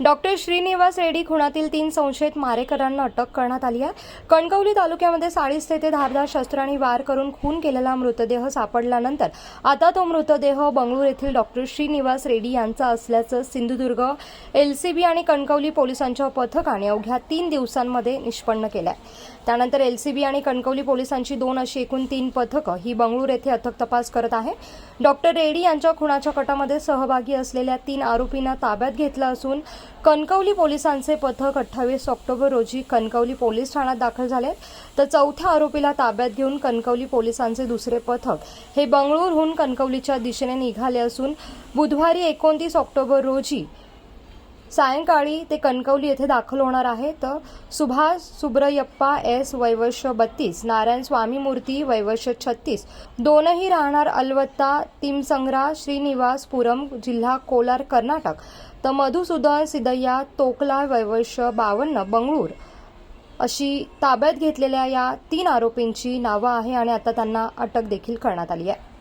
Doctor Shrinivas Reddy खुणातील तीन संशयित मारेकरांना अटक करण्यात आली आहे. कणकवली तालुक्यामध्ये साळीस तेथे धारदार शस्त्रांनी वार करून खून केलेला मृतदेह सापडल्यानंतर आता तो मृतदेह बंगळूर येथील डॉक्टर श्रीनिवास रेड्डी यांचा असल्याचं सिंधुदुर्ग एलसीबी आणि कणकवली पोलिसांच्या पथकाने अवघ्या तीन दिवसांमध्ये निष्पन्न केलं आहे त्यानंतर एलसीबी आणि कणकवली पोलिसांची दोन अशी एकूण तीन पथकं ही बंगळूर येथे अथक तपास करत आहे. डॉक्टर रेड्डी यांच्या खुणाच्या कटामध्ये सहभागी असलेल्या तीन आरोपींना ताब्यात घेतलं असून कणकवली पोलिसांचे पथक अठ्ठावीस ऑक्टोबर रोजी कणकवली पोलीस ठाण्यात दाखल झाले तर चौथ्या आरोपीला ताब्यात घेऊन कणकवली पोलिसांचे दुसरे पथक हे बंगळूरहून कणकवलीच्या दिशेने निघाले असून बुधवारी एकोणतीस ऑक्टोबर रोजी सायंकाळी ते कणकवली येथे दाखल होणार आहेत तर सुभाष सुब्रयप्पा एस वैवश्य बत्तीस नारायण स्वामी मूर्ती वैवश्य छत्तीस दोनही राहणार अलवत्ता तिमसंग्रा श्रीनिवासपुरम जिल्हा कोलार कर्नाटक. तर मधुसूदन सिदय्या तोकला वैवश्य बावन्न बंगळूर. अशी ताब्यात घेतलेल्या या तीन आरोपींची नावं आहे आणि आता त्यांना अटक देखील करण्यात आली आहे.